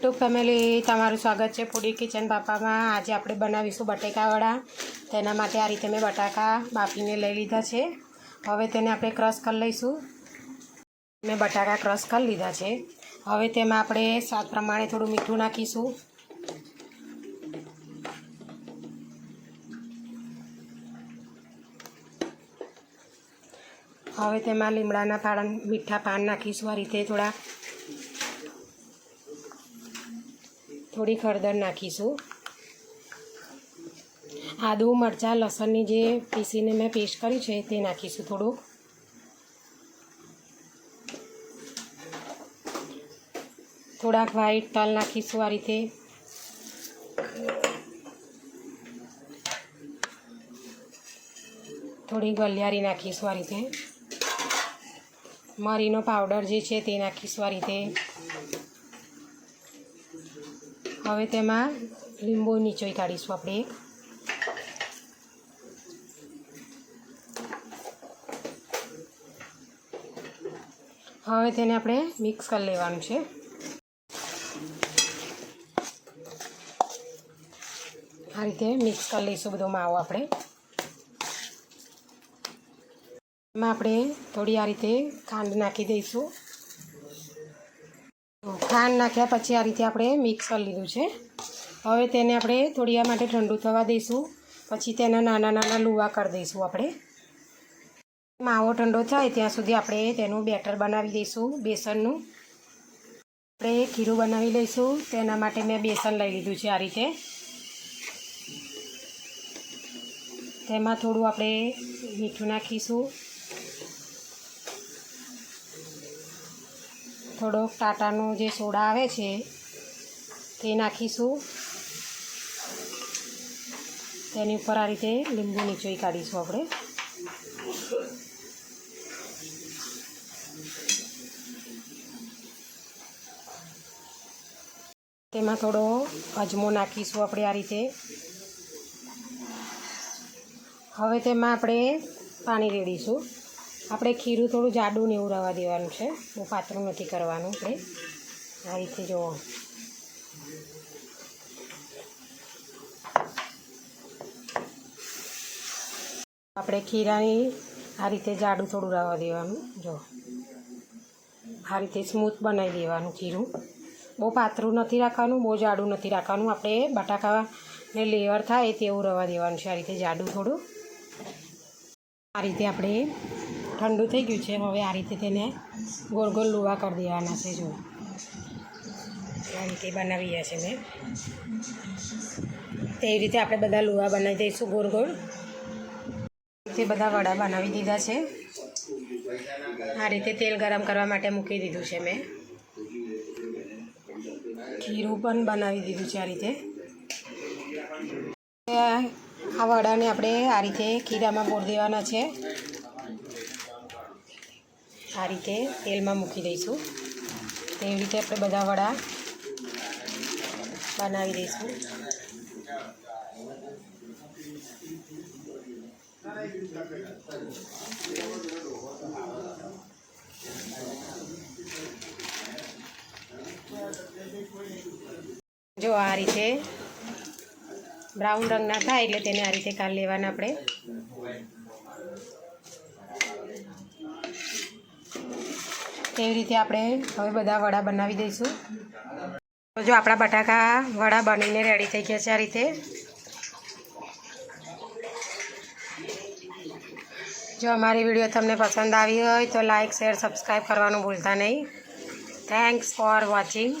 YouTube family તમારું સ્વાગત છે ફૂડી કિચન બાપામાં આજે આપણે બનાવીશું બટેકાવડા. તેના માટે આ રીતે મેં બટાકા બાફીને લઈ લીધા છે. હવે તેને આપણે ક્રશ કરી લઈશું. મેં બટાકા ક્રશ કરી લીધા છે. હવે તેમાં આપણે સ્વાદ પ્રમાણે થોડું મીઠું નાખીશું. હવે તેમાં લીમડાના પાન, મીઠા પાન નાખીશું. આ રીતે થોડા થોડી હળદર નાખીશું. આદુ, મરચાં, લસણની જે પીસીને મેં પેસ્ટ કરી છે તે નાખીશું થોડુંક. થોડાક વ્હાઈટ તલ નાખીશું આ રીતે. થોડી ગલિયારી નાખીશું આ રીતે. મરીનો પાવડર જે છે તે નાખીશું આ રીતે. હવે તેમાં લીંબુ નીચોઈ કાઢીશું આપણે એક. હવે તેને આપણે મિક્સ કરી લેવાનું છે. આ રીતે મિક્સ કરી લઈશું બધો માવો આપણે. એમાં આપણે થોડી આ રીતે ખાંડ નાખી દઈશું. ખાંડ નાખ્યા પછી આ રીતે આપણે મિક્સ કરી લીધું છે. હવે તેને આપણે થોડી માટે ઠંડુ થવા દઈશું. પછી તેના નાના નાના લુવા કરી દઈશું આપણે. માવો ઠંડો થાય ત્યાં સુધી આપણે તેનું બેટર બનાવી દઈશું, બેસનનું. આપણે ખીરું બનાવી લઈશું. તેના માટે મેં બેસન લઈ લીધું છે આ રીતે. તેમાં થોડું આપણે મીઠું નાખીશું. થોડોક ટાટાનો જે સોડા આવે છે, તે નાખીશું. તેની ઉપર આ રીતે લીંબુ નીચોઈ કાઢીશું આપણે. તેમાં થોડો અજમો નાખીશું આપણે આ રીતે. હવે તેમાં આપણે પાણી રેડીશું. આપણે ખીરું થોડું જાડું ને એવું રવા દેવાનું છે. બહુ પાતળું નથી કરવાનું આપણે. આ રીતે જુઓ. આપણે ખીરાની આ રીતે જાડું થોડું રવા દેવાનું. જો આ રીતે સ્મૂથ બનાવી દેવાનું ખીરું. બહુ પાતળું નથી રાખવાનું, બહુ જાડું નથી રાખવાનું. આપણે બટાકાને લેવર થાય તેવું રવા દેવાનું છે આ રીતે જાડું થોડું. આ રીતે આપણે ઠંડુ થઈ ગયું છે, હવે આ રીતે તેને ગોળ ગોળ લુવા કરી દેવાના છે, જો. આ રીતે બનાવી છે મેં. તેવી રીતે આપણે બધા લુવા બનાવી દઈશું ગોળ ગોળ. તે બધા વડા બનાવી દીધા છે. આ રીતે તેલ ગરમ કરવા માટે મૂકી દીધું છે મેં. ખીરું પણ બનાવી દીધું છે આ રીતે. આ વડાને આપણે આ રીતે ખીરામાં બોર દેવાના છે. આ રીતે તેલમાં મૂકી દઈશું. તેવી રીતે આપણે બધા વડા બનાવી દઈશું. જો આ રીતે બ્રાઉન રંગના થાય એટલે તેને આ રીતે કાલ લેવાના આપણે. તેવી રીતે આપણે હવે બધા વડા બનાવી દઈશું? જો આપણા બટાકા વડા બનીને રેડી થઈ ગયા છે આ રીતે. જો અમારી વીડિયો તમને પસંદ આવી હોય તો લાઇક શેર સબસ્ક્રાઈબ કરવાનું ભૂલતા નહીં. Thanks for watching